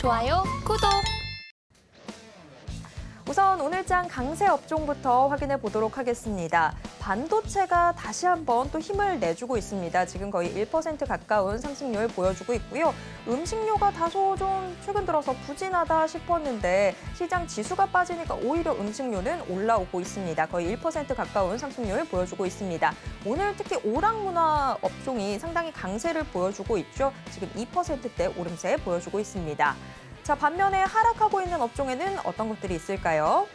좋아요, 구독. 우선 오늘장 강세 업종부터 확인해 보도록 하겠습니다. 반도체가 다시 한번 또 힘을 내주고 있습니다. 지금 거의 1% 가까운 상승률 보여주고 있고요. 음식료가 다소 좀 최근 들어서 부진하다 싶었는데 시장 지수가 빠지니까 오히려 음식료는 올라오고 있습니다. 거의 1% 가까운 상승률 보여주고 있습니다. 오늘 특히 오락문화 업종이 상당히 강세를 보여주고 있죠. 지금 2%대 오름세 보여주고 있습니다. 자, 반면에 하락하고 있는 업종에는 어떤 것들이 있을까요?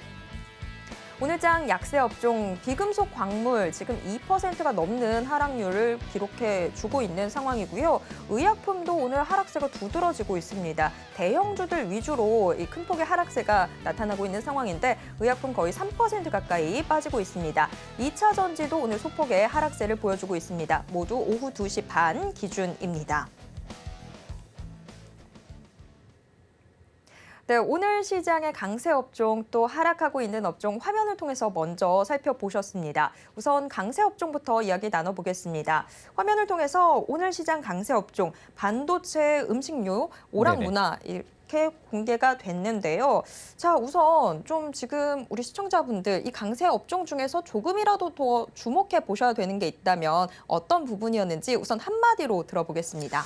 오늘장 약세 업종 비금속 광물 지금 2%가 넘는 하락률을 기록해 주고 있는 상황이고요. 의약품도 오늘 하락세가 두드러지고 있습니다. 대형주들 위주로 이 큰 폭의 하락세가 나타나고 있는 상황인데 의약품 거의 3% 가까이 빠지고 있습니다. 2차 전지도 오늘 소폭의 하락세를 보여주고 있습니다. 모두 오후 2시 반 기준입니다. 네, 오늘 시장의 강세 업종 또 하락하고 있는 업종 화면을 통해서 먼저 살펴보셨습니다. 우선 강세 업종부터 이야기 나눠보겠습니다. 화면을 통해서 오늘 시장 강세 업종 반도체, 음식료, 오락문화 이렇게 공개가 됐는데요. 자, 우선 좀 지금 우리 시청자분들 이 강세 업종 중에서 조금이라도 더 주목해 보셔야 되는 게 있다면 어떤 부분이었는지 우선 한마디로 들어보겠습니다.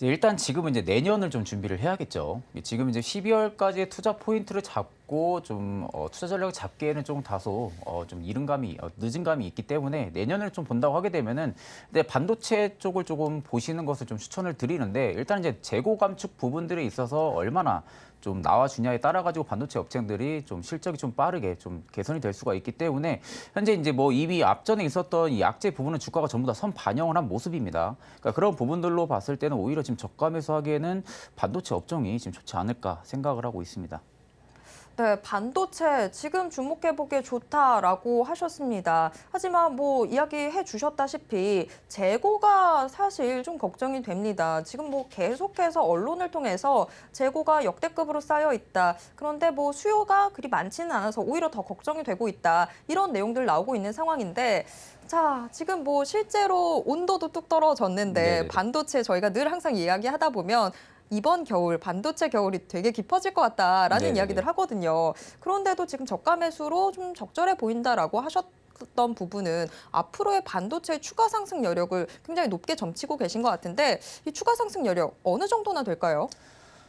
일단 지금은 이제 내년을 좀 준비를 해야겠죠. 지금 이제 12월까지의 투자 포인트를 잡고 좀 어, 투자 전략을 잡기에는 좀 다소 어, 좀 이른 감이 어, 늦은 감이 있기 때문에 내년을 좀 본다고 하게 되면은 근데 반도체 쪽을 조금 보시는 것을 좀 추천을 드리는데 일단 이제 재고 감축 부분들에 있어서 얼마나 좀 나와주냐에 따라 가지고 반도체 업체들이 좀 실적이 좀 빠르게 좀 개선이 될 수가 있기 때문에 현재 이제 뭐 이미 앞전에 있었던 이 약재 부분은 주가가 전부 다 선 반영을 한 모습입니다. 그러니까 그런 부분들로 봤을 때는 오히려 지금 저가 매수하기에는 반도체 업종이 지금 좋지 않을까 생각을 하고 있습니다. 네, 반도체 지금 주목해 보기에 좋다라고 하셨습니다. 하지만 뭐 이야기해 주셨다시피 재고가 사실 좀 걱정이 됩니다. 지금 뭐 계속해서 언론을 통해서 재고가 역대급으로 쌓여 있다. 그런데 뭐 수요가 그리 많지는 않아서 오히려 더 걱정이 되고 있다. 이런 내용들 나오고 있는 상황인데 자, 지금 뭐 실제로 온도도 뚝 떨어졌는데 네네. 반도체 저희가 늘 항상 이야기하다 보면 이번 겨울 반도체 겨울이 되게 깊어질 것 같다라는 네네네. 이야기들 하거든요. 그런데도 지금 저가 매수로 좀 적절해 보인다라고 하셨 던 부분은 앞으로의 반도체 추가 상승 여력을 굉장히 높게 점치고 계신 것 같은데 이 추가 상승 여력 어느 정도나 될까요?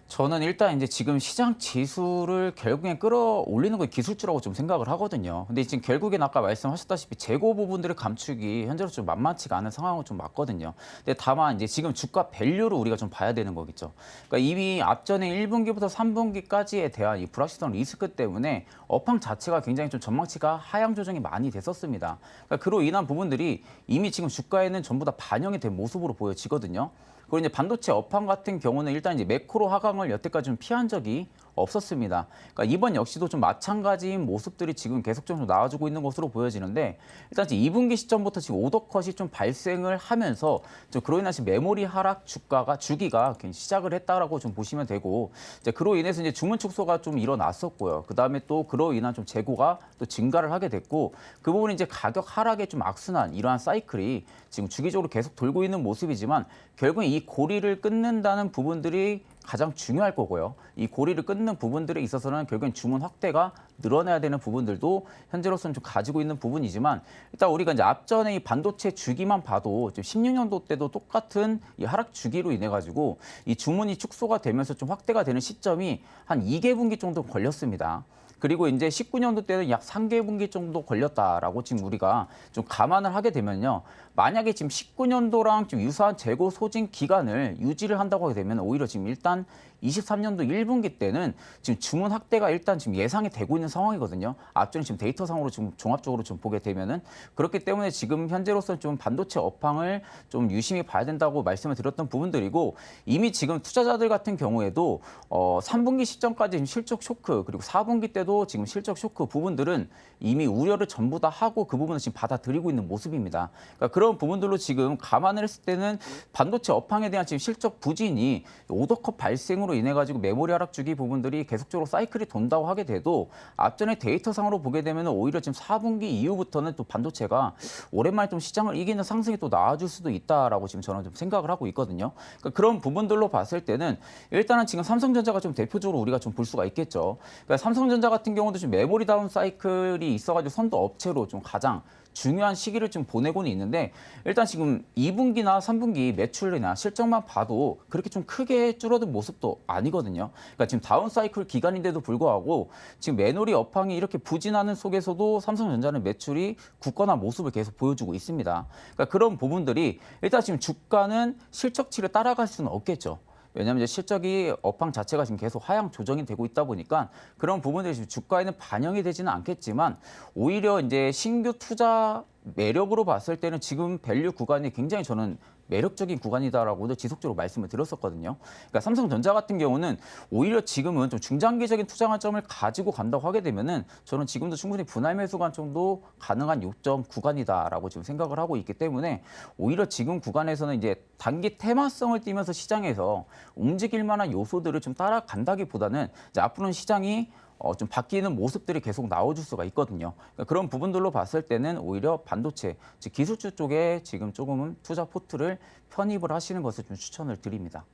저는 일단 이제 지금 시장 지수를 결국엔 끌어올리는 건 기술주라고 좀 생각을 하거든요. 근데 지금 결국엔 아까 말씀하셨다시피 재고 부분들의 감축이 현재로 좀 만만치가 않은 상황은 좀 맞거든요. 근데 다만 이제 지금 주가 밸류를 우리가 좀 봐야 되는 거겠죠. 그러니까 이미 앞전에 1분기부터 3분기까지에 대한 이 불확실성 리스크 때문에 업황 자체가 굉장히 좀 전망치가 하향 조정이 많이 됐었습니다. 그러니까 그로 인한 부분들이 이미 지금 주가에는 전부 다 반영이 된 모습으로 보여지거든요. 그리고 이제 반도체 업황 같은 경우는 일단 이제 매크로 하강을 여태까지 좀 피한 적이 없었습니다. 그러니까 이번 역시도 좀 마찬가지인 모습들이 지금 계속적으로 나와주고 있는 것으로 보여지는데 일단 이제 2분기 시점부터 지금 오더컷이 좀 발생을 하면서 좀 그로 인해서 메모리 하락 주가가 주기가 시작을 했다라고 좀 보시면 되고 이제 그로 인해서 이제 주문 축소가 좀 일어났었고요. 그 다음에 또 그로 인한 좀 재고가 또 증가를 하게 됐고 그 부분이 이제 가격 하락에 좀 악순환 이러한 사이클이 지금 주기적으로 계속 돌고 있는 모습이지만 결국엔 이 고리를 끊는다는 부분들이 가장 중요할 거고요. 이 고리를 끊는 부분들에 있어서는 결국엔 주문 확대가 늘어나야 되는 부분들도 현재로서는 좀 가지고 있는 부분이지만 일단 우리가 이제 앞전에 이 반도체 주기만 봐도 지금 16년도 때도 똑같은 이 하락 주기로 인해 가지고 이 주문이 축소가 되면서 좀 확대가 되는 시점이 한 2개분기 정도 걸렸습니다. 그리고 이제 19년도 때는 약 3개분기 정도 걸렸다라고 지금 우리가 좀 감안을 하게 되면요. 만약에 지금 19년도랑 좀 유사한 재고 소진 기간을 유지를 한다고 하게 되면 오히려 지금 일단 23년도 1분기 때는 지금 주문 확대가 일단 지금 예상이 되고 있는 상황이거든요. 앞전에 지금 데이터상으로 좀 종합적으로 좀 보게 되면은 그렇기 때문에 지금 현재로서는 좀 반도체 업황을 좀 유심히 봐야 된다고 말씀을 드렸던 부분들이고 이미 지금 투자자들 같은 경우에도 어 3분기 시점까지 지금 실적 쇼크 그리고 4분기 때도 지금 실적 쇼크 부분들은 이미 우려를 전부 다 하고 그 부분을 지금 받아들이고 있는 모습입니다. 그러니까 그런 부분들로 지금 감안을 했을 때는 반도체 업황에 대한 지금 실적 부진이 오더컷 발생으로 상으로 인해 가지고 메모리 하락 주기 부분들이 계속적으로 사이클이 돈다고 하게 돼도 앞전에 데이터상으로 보게 되면 오히려 지금 4분기 이후부터는 또 반도체가 오랜만에 좀 시장을 이기는 상승이 또 나와줄 수도 있다라고 지금 저는 좀 생각을 하고 있거든요. 그러니까 그런 부분들로 봤을 때는 일단은 지금 삼성전자가 좀 대표적으로 우리가 좀 볼 수가 있겠죠. 그러니까 삼성전자 같은 경우도 지금 메모리 다운 사이클이 있어가지고 선도 업체로 좀 가장 중요한 시기를 좀 보내고는 있는데 일단 지금 2분기나 3분기 매출이나 실적만 봐도 그렇게 좀 크게 줄어든 모습도 아니거든요. 그러니까 지금 다운 사이클 기간인데도 불구하고 지금 메모리 업황이 이렇게 부진하는 속에서도 삼성전자는 매출이 굳건한 모습을 계속 보여주고 있습니다. 그러니까 그런 부분들이 일단 지금 주가는 실적치를 따라갈 수는 없겠죠. 왜냐하면 이제 실적이 업황 자체가 지금 계속 하향 조정이 되고 있다 보니까 그런 부분들이 지금 주가에는 반영이 되지는 않겠지만 오히려 이제 신규 투자 매력으로 봤을 때는 지금 밸류 구간이 굉장히 저는 매력적인 구간이다라고도 지속적으로 말씀을 드렸었거든요. 그러니까 삼성전자 같은 경우는 오히려 지금은 좀 중장기적인 투자 관점을 가지고 간다고 하게 되면은 저는 지금도 충분히 분할 매수 관점도 가능한 요점 구간이다라고 지금 생각을 하고 있기 때문에 오히려 지금 구간에서는 이제 단기 테마성을 띠면서 시장에서 움직일 만한 요소들을 좀 따라간다기보다는 이제 앞으로는 시장이 어, 좀 바뀌는 모습들이 계속 나와줄 수가 있거든요. 그러니까 그런 부분들로 봤을 때는 오히려 반도체, 즉 기술주 쪽에 지금 조금은 투자 포트를 편입을 하시는 것을 좀 추천을 드립니다.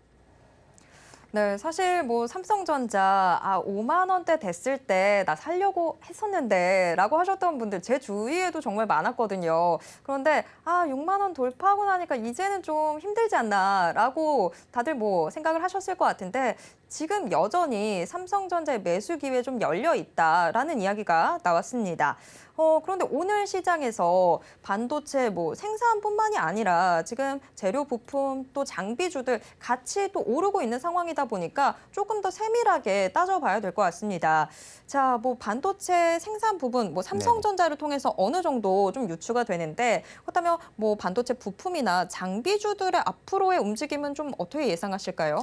네, 사실 뭐 삼성전자 아 5만 원대 됐을 때 나 살려고 했었는데라고 하셨던 분들 제 주위에도 정말 많았거든요. 그런데 아 6만 원 돌파하고 나니까 이제는 좀 힘들지 않나라고 다들 뭐 생각을 하셨을 것 같은데 지금 여전히 삼성전자의 매수 기회 좀 열려 있다라는 이야기가 나왔습니다. 어, 그런데 오늘 시장에서 반도체 뭐 생산뿐만이 아니라 지금 재료 부품 또 장비주들 같이 또 오르고 있는 상황이다 보니까 조금 더 세밀하게 따져봐야 될 것 같습니다. 자, 뭐 반도체 생산 부분, 뭐 삼성전자를 통해서 어느 정도 좀 유추가 되는데 그렇다면 뭐 반도체 부품이나 장비주들의 앞으로의 움직임은 좀 어떻게 예상하실까요?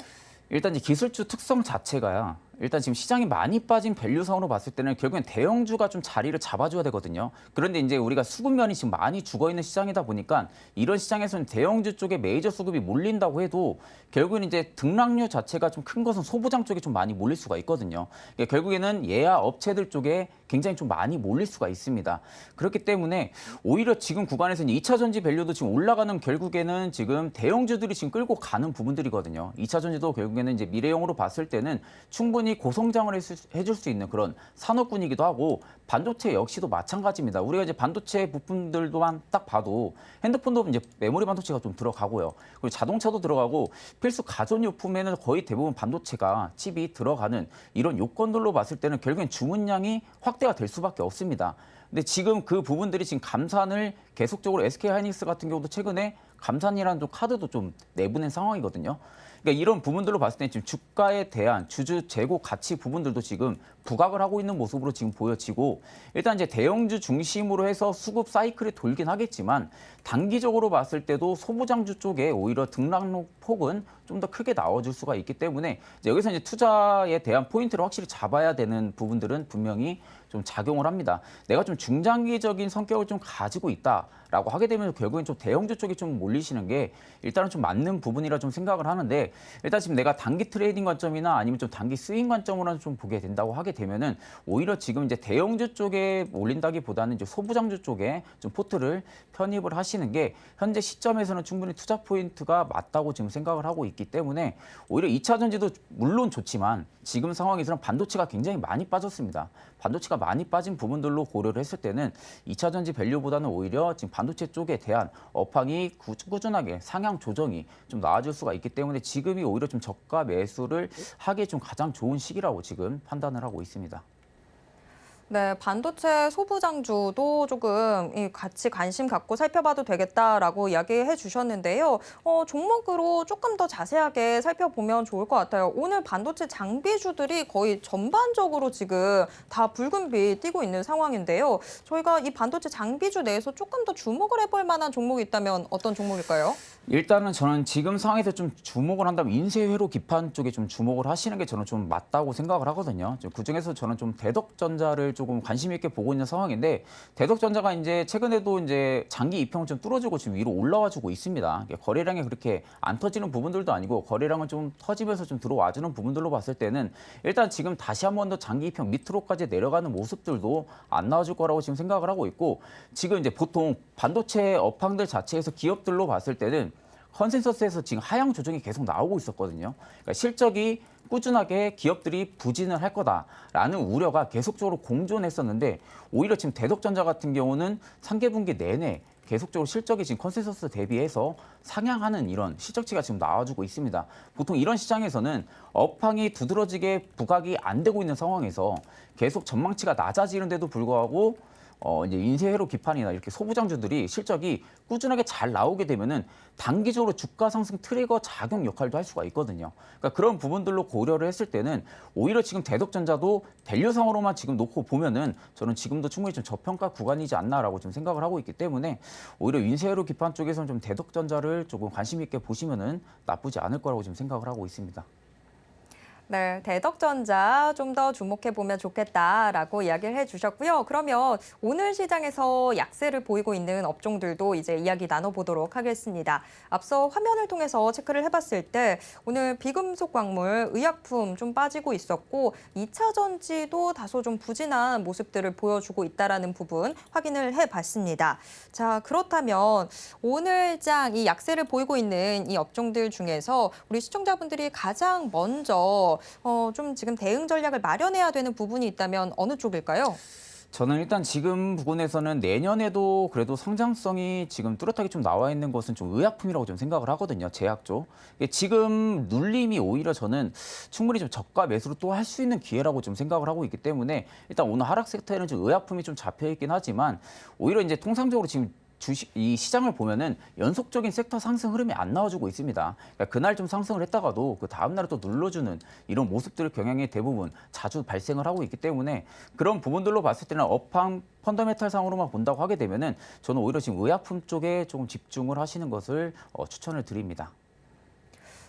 일단 이 기술주 특성 자체가요. 일단 지금 시장이 많이 빠진 밸류성으로 봤을 때는 결국엔 대형주가 좀 자리를 잡아줘야 되거든요. 그런데 이제 우리가 수급면이 지금 많이 죽어 있는 시장이다 보니까 이런 시장에서는 대형주 쪽에 메이저 수급이 몰린다고 해도 결국엔 이제 등락률 자체가 좀 큰 것은 소부장 쪽에 좀 많이 몰릴 수가 있거든요. 그러니까 결국에는 예야 업체들 쪽에 굉장히 좀 많이 몰릴 수가 있습니다. 그렇기 때문에 오히려 지금 구간에서는 2차 전지 밸류도 지금 올라가는 결국에는 지금 대형주들이 지금 끌고 가는 부분들이거든요. 2차 전지도 결국에는 이제 미래형으로 봤을 때는 충분히 고성장을 해수- 해줄 수 있는 그런 산업군이기도 하고 반도체 역시도 마찬가지입니다. 우리가 이제 반도체 부품들도만 딱 봐도 핸드폰도 이제 메모리 반도체가 좀 들어가고요. 그리고 자동차도 들어가고 필수 가전용품에는 거의 대부분 반도체가 칩이 들어가는 이런 요건들로 봤을 때는 결국엔 주문량이 확대가 될 수밖에 없습니다. 근데 지금 그 부분들이 지금 감산을 계속적으로 SK 하이닉스 같은 경우도 최근에 감산이라는 좀 카드도 좀 내보낸 상황이거든요. 그러니까 이런 부분들로 봤을 때 지금 주가에 대한 주주 재고 가치 부분들도 지금 부각을 하고 있는 모습으로 지금 보여지고 일단 이제 대형주 중심으로 해서 수급 사이클이 돌긴 하겠지만 단기적으로 봤을 때도 소부장주 쪽에 오히려 등락로 폭은 좀 더 크게 나와줄 수가 있기 때문에 이제 여기서 이제 투자에 대한 포인트를 확실히 잡아야 되는 부분들은 분명히 좀 작용을 합니다. 내가 좀 중장기적인 성격을 좀 가지고 있다 라고 하게 되면 결국엔 좀 대형주 쪽에 좀 몰리시는 게 일단은 좀 맞는 부분이라 좀 생각을 하는데 일단 지금 내가 단기 트레이딩 관점이나 아니면 좀 단기 스윙 관점으로 좀 보게 된다고 하게 되면은 오히려 지금 이제 대형주 쪽에 몰린다기보다는 이제 소부장주 쪽에 좀 포트를 편입을 하시는 게 현재 시점에서는 충분히 투자 포인트가 맞다고 지금 생각을 하고 있기 때문에 오히려 2차 전지도 물론 좋지만 지금 상황에서는 반도체가 굉장히 많이 빠졌습니다. 반도체가 많이 빠진 부분들로 고려를 했을 때는 2차 전지 밸류보다는 오히려 지금 반 도체 쪽에 대한 업황이 꾸- 꾸준하게 상향 조정이 좀 나아질 수가 있기 때문에 지금이 오히려 좀 저가 매수를 하기에 좀 가장 좋은 시기라고 지금 판단을 하고 있습니다. 네, 반도체 소부장주도 조금 이 같이 관심 갖고 살펴봐도 되겠다라고 이야기해 주셨는데요. 어, 종목으로 조금 더 자세하게 살펴보면 좋을 것 같아요. 오늘 반도체 장비주들이 거의 전반적으로 지금 다 붉은빛 띄고 있는 상황인데요. 저희가 이 반도체 장비주 내에서 조금 더 주목을 해볼 만한 종목이 있다면 어떤 종목일까요? 일단은 저는 지금 상황에서 좀 주목을 한다면 인쇄회로 기판 쪽에 좀 주목을 하시는 게 저는 좀 맞다고 생각을 하거든요. 그 중에서 저는 좀 대덕전자를 좀 조금 관심 있게 보고 있는 상황인데 대덕전자가 이제 최근에도 이제 장기 이평을 좀 뚫어주고 지금 위로 올라와주고 있습니다. 거래량이 그렇게 안 터지는 부분들도 아니고 거래량은 좀 터지면서 좀 들어와주는 부분들로 봤을 때는 일단 지금 다시 한 번 더 장기 이평 밑으로까지 내려가는 모습들도 안 나와줄 거라고 지금 생각을 하고 있고 지금 이제 보통 반도체 업황들 자체에서 기업들로 봤을 때는 컨센서스에서 지금 하향 조정이 계속 나오고 있었거든요. 그러니까 실적이 꾸준하게 기업들이 부진을 할 거다라는 우려가 계속적으로 공존했었는데 오히려 지금 대덕전자 같은 경우는 상계 분기 내내 계속적으로 실적이 지금 컨센서스 대비해서 상향하는 이런 실적치가 지금 나와주고 있습니다. 보통 이런 시장에서는 업황이 두드러지게 부각이 안 되고 있는 상황에서 계속 전망치가 낮아지는데도 불구하고 어 이제 인쇄회로 기판이나 이렇게 소부장주들이 실적이 꾸준하게 잘 나오게 되면은 단기적으로 주가 상승 트리거 작용 역할도 할 수가 있거든요. 그러니까 그런 부분들로 고려를 했을 때는 오히려 지금 대덕전자도 밸류상으로만 지금 놓고 보면은 저는 지금도 충분히 좀 저평가 구간이지 않나라고 좀 생각을 하고 있기 때문에 오히려 인쇄회로 기판 쪽에서는 좀 대덕전자를 조금 관심 있게 보시면은 나쁘지 않을 거라고 지금 생각을 하고 있습니다. 네, 대덕전자 좀 더 주목해 보면 좋겠다라고 이야기를 해주셨고요. 그러면 오늘 시장에서 약세를 보이고 있는 업종들도 이제 이야기 나눠보도록 하겠습니다. 앞서 화면을 통해서 체크를 해봤을 때 오늘 비금속 광물, 의약품 좀 빠지고 있었고 2차 전지도 다소 좀 부진한 모습들을 보여주고 있다라는 부분 확인을 해봤습니다. 자, 그렇다면 오늘 장 이 약세를 보이고 있는 이 업종들 중에서 우리 시청자분들이 가장 먼저 어, 좀 지금 대응 전략을 마련해야 되는 부분이 있다면 어느 쪽일까요? 저는 일단 지금 부분에서는 내년에도 그래도 성장성이 지금 뚜렷하게 좀 나와 있는 것은 좀 의약품이라고 좀 생각을 하거든요. 제약 쪽. 지금 눌림이 오히려 저는 충분히 좀 저가 매수로 또 할 수 있는 기회라고 좀 생각을 하고 있기 때문에 일단 오늘 하락 섹터에는 좀 의약품이 좀 잡혀 있긴 하지만 오히려 이제 통상적으로 지금 주식 이 시장을 보면은 연속적인 섹터 상승 흐름이 안 나와주고 있습니다. 그러니까 그날 좀 상승을 했다가도 그 다음 날에 또 눌러주는 이런 모습들 경향이 대부분 자주 발생을 하고 있기 때문에 그런 부분들로 봤을 때는 업황 펀더메탈 상으로만 본다고 하게 되면은 저는 오히려 지금 의약품 쪽에 조금 집중을 하시는 것을 어, 추천을 드립니다.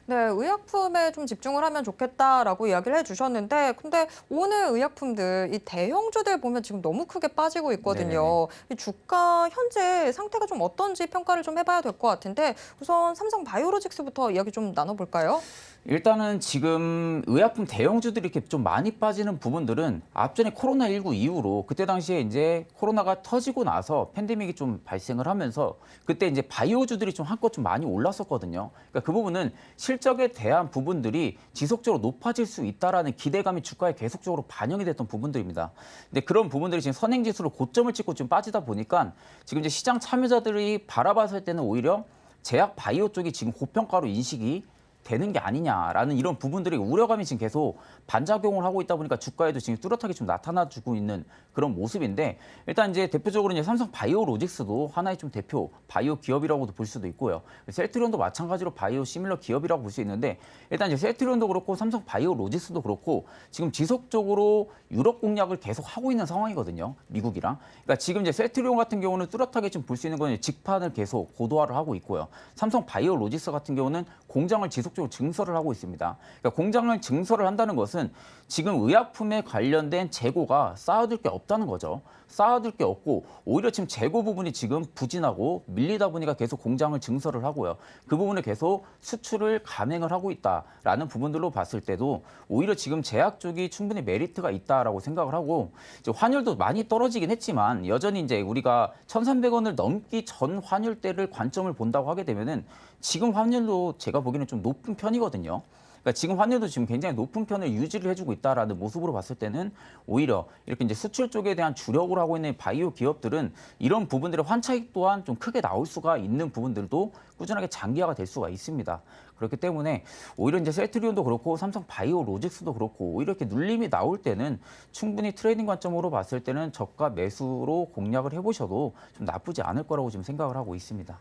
네, 의약품에 좀 집중을 하면 좋겠다라고 이야기를 해주셨는데, 근데 오늘 의약품들 이 대형주들 보면 지금 너무 크게 빠지고 있거든요. 이 주가 현재 상태가 좀 어떤지 평가를 좀 해봐야 될 것 같은데, 우선 삼성 바이오로직스부터 이야기 좀 나눠볼까요? 일단은 지금 의약품 대형주들이 이렇게 좀 많이 빠지는 부분들은 앞전에 코로나19 이후로 그때 당시에 이제 코로나가 터지고 나서 팬데믹이 좀 발생을 하면서 그때 이제 바이오주들이 좀 한껏 좀 많이 올랐었거든요. 그러니까 그 부분은 실 적에 대한 부분들이 지속적으로 높아질 수 있다라는 기대감이 주가에 계속적으로 반영이 됐던 부분들입니다. 근데 그런 부분들이 지금 선행지수로 고점을 찍고 좀 빠지다 보니까 지금 이제 시장 참여자들이 바라봤을 때는 오히려 제약 바이오 쪽이 지금 고평가로 인식이 되는 게 아니냐라는 이런 부분들이 우려감이 지금 계속 반작용을 하고 있다 보니까 주가에도 지금 뚜렷하게 좀 나타나주고 있는 그런 모습인데 일단 이제 대표적으로 이제 삼성 바이오로직스도 하나의 좀 대표 바이오 기업이라고도 볼 수도 있고요. 셀트리온도 마찬가지로 바이오 시밀러 기업이라고 볼 수 있는데 일단 이제 셀트리온도 그렇고 삼성 바이오로직스도 그렇고 지금 지속적으로 유럽 공략을 계속 하고 있는 상황이거든요. 미국이랑. 그러니까 지금 이제 셀트리온 같은 경우는 뚜렷하게 좀 볼 수 있는 건 직판을 계속 고도화를 하고 있고요. 삼성 바이오로직스 같은 경우는 공장을 지속 적으로 증설을 하고 있습니다. 그러니까 공장을 증설을 한다는 것은 지금 의약품에 관련된 재고가 쌓아둘 게 없다는 거죠. 쌓아둘 게 없고 오히려 지금 재고 부분이 지금 부진하고 밀리다 보니까 계속 공장을 증설을 하고요. 그 부분을 계속 수출을 감행을 하고 있다라는 부분들로 봤을 때도 오히려 지금 제약 쪽이 충분히 메리트가 있다라고 생각을 하고 환율도 많이 떨어지긴 했지만 여전히 이제 우리가 1,300원을 넘기 전 환율대를 관점을 본다고 하게 되면은 지금 환율도 제가 보기에는 좀 높은 편이거든요. 그러니까 지금 환율도 지금 굉장히 높은 편을 유지를 해주고 있다라는 모습으로 봤을 때는 오히려 이렇게 이제 수출 쪽에 대한 주력을 하고 있는 바이오 기업들은 이런 부분들의 환차익 또한 좀 크게 나올 수가 있는 부분들도 꾸준하게 장기화가 될 수가 있습니다. 그렇기 때문에 오히려 이제 셀트리온도 그렇고 삼성 바이오 로직스도 그렇고 이렇게 눌림이 나올 때는 충분히 트레이딩 관점으로 봤을 때는 저가 매수로 공략을 해보셔도 좀 나쁘지 않을 거라고 지금 생각을 하고 있습니다.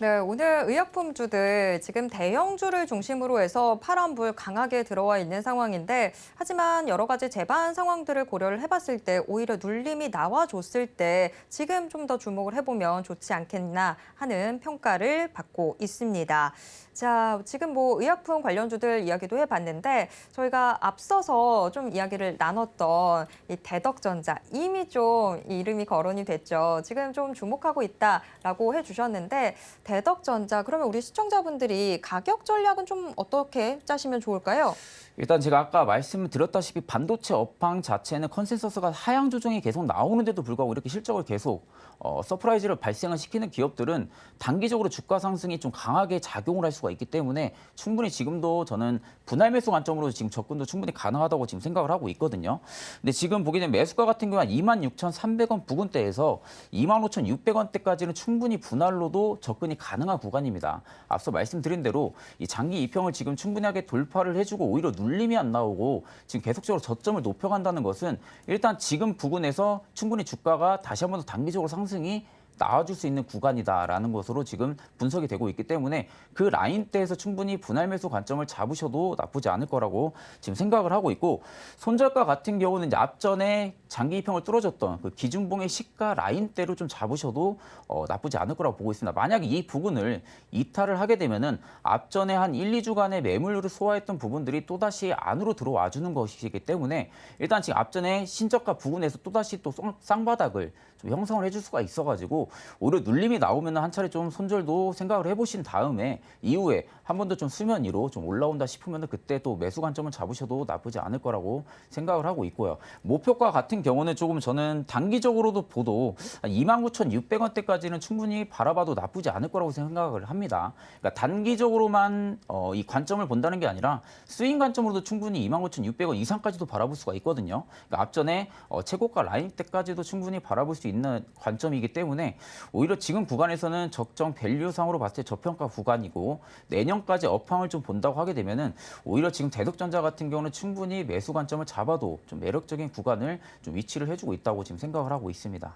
네, 오늘 의약품주들 지금 대형주를 중심으로 해서 파란불 강하게 들어와 있는 상황인데 하지만 여러 가지 재반 상황들을 고려를 해봤을 때 오히려 눌림이 나와줬을 때 지금 좀 더 주목을 해보면 좋지 않겠나 하는 평가를 받고 있습니다. 자, 지금 뭐 의약품 관련주들 이야기도 해봤는데 저희가 앞서서 좀 이야기를 나눴던 이 대덕전자 이미 좀 이름이 거론이 됐죠. 지금 좀 주목하고 있다라고 해주셨는데 대덕전자 그러면 우리 시청자분들이 가격 전략은 좀 어떻게 짜시면 좋을까요? 일단 제가 아까 말씀드렸다시피 반도체 업황 자체는 컨센서스가 하향 조정이 계속 나오는데도 불구하고 이렇게 실적을 계속 어, 서프라이즈를 발생을 시키는 기업들은 단기적으로 주가 상승이 좀 강하게 작용을 할 수가 있기 때문에 충분히 지금도 저는 분할 매수 관점으로 지금 접근도 충분히 가능하다고 지금 생각을 하고 있거든요. 근데 지금 보게 되면 매수가 같은 경우는 26,300원 부근대에서 25,600원대까지는 충분히 분할로도 접근이 가능한 구간입니다. 앞서 말씀드린 대로 이 장기 이평을 지금 충분하게 돌파를 해주고 오히려 눌림이 안 나오고 지금 계속적으로 저점을 높여간다는 것은 일단 지금 부근에서 충분히 주가가 다시 한번 더 단기적으로 상승이 나와줄 수 있는 구간이다라는 것으로 지금 분석이 되고 있기 때문에 그 라인대에서 충분히 분할 매수 관점을 잡으셔도 나쁘지 않을 거라고 지금 생각을 하고 있고 손절가 같은 경우는 이제 앞전에 장기 이평을 뚫어줬던 그 기준봉의 시가 라인대로 좀 잡으셔도 어, 나쁘지 않을 거라고 보고 있습니다. 만약에 이 부분을 이탈을 하게 되면은 앞전에 한 1, 2주간의 매물을 소화했던 부분들이 또다시 안으로 들어와 주는 것이기 때문에 일단 지금 앞전에 신저가 부근에서 또다시 또 쌍- 쌍바닥을 좀 형성을 해줄 수가 있어가지고 오히려 눌림이 나오면 한 차례 좀 손절도 생각을 해보신 다음에 이후에 한 번 더 좀 수면 위로 좀 올라온다 싶으면 그때 또 매수 관점을 잡으셔도 나쁘지 않을 거라고 생각을 하고 있고요. 목표가 같은 경우는 조금 저는 단기적으로도 보도 29,600원대까지는 충분히 바라봐도 나쁘지 않을 거라고 생각을 합니다. 그러니까 단기적으로만 어, 이 관점을 본다는 게 아니라 스윙 관점으로도 충분히 25,600원 이상까지도 바라볼 수가 있거든요. 그러니까 앞전에 어, 최고가 라인 때까지도 충분히 바라볼 수 있는 관점이기 때문에 오히려 지금 구간에서는 적정 밸류상으로 봤을 때 저평가 구간이고 내년까지 업황을 좀 본다고 하게 되면은 오히려 지금 대덕전자 같은 경우는 충분히 매수 관점을 잡아도 좀 매력적인 구간을 좀 위치를 해주고 있다고 지금 생각을 하고 있습니다.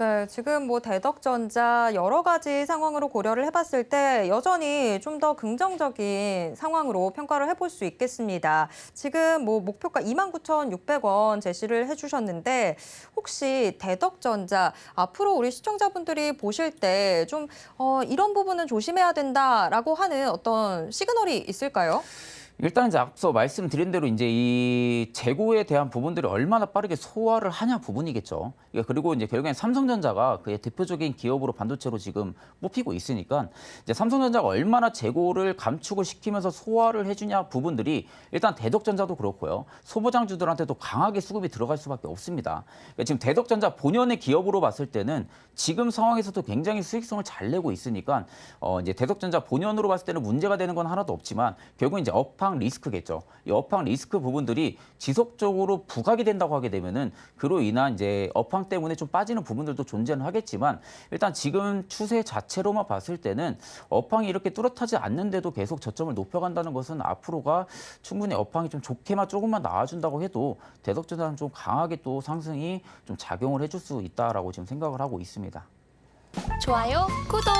네, 지금 뭐 대덕전자 여러 가지 상황으로 고려를 해봤을 때 여전히 좀 더 긍정적인 상황으로 평가를 해볼 수 있겠습니다. 지금 뭐 목표가 29,600원 제시를 해주셨는데 혹시 대덕전자 앞으로 우리 시청자분들이 보실 때 좀 어, 이런 부분은 조심해야 된다라고 하는 어떤 시그널이 있을까요? 일단 이제 앞서 말씀드린 대로 이제 이 재고에 대한 부분들이 얼마나 빠르게 소화를 하냐 부분이겠죠. 그러니까 그리고 이제 결국엔 삼성전자가 그의 대표적인 기업으로 반도체로 지금 뽑히고 있으니까 이제 삼성전자가 얼마나 재고를 감축을 시키면서 소화를 해주냐 부분들이 일단 대덕전자도 그렇고요. 소보장주들한테도 강하게 수급이 들어갈 수밖에 없습니다. 그러니까 지금 대덕전자 본연의 기업으로 봤을 때는 지금 상황에서도 굉장히 수익성을 잘 내고 있으니까 어 이제 대덕전자 본연으로 봤을 때는 문제가 되는 건 하나도 없지만 결국 이제 업황 리스크겠죠. 이 업황 리스크 부분들이 지속적으로 부각이 된다고 하게 되면은 그로 인한 이제 업황 때문에 좀 빠지는 부분들도 존재는 하겠지만 일단 지금 추세 자체로만 봤을 때는 업황이 이렇게 뚜렷하지 않는데도 계속 저점을 높여간다는 것은 앞으로가 충분히 업황이 좀 좋게만 조금만 나와준다고 해도 대덕전자는 좀 강하게 또 상승이 좀 작용을 해줄 수 있다라고 지금 생각을 하고 있습니다. 좋아요, 구독.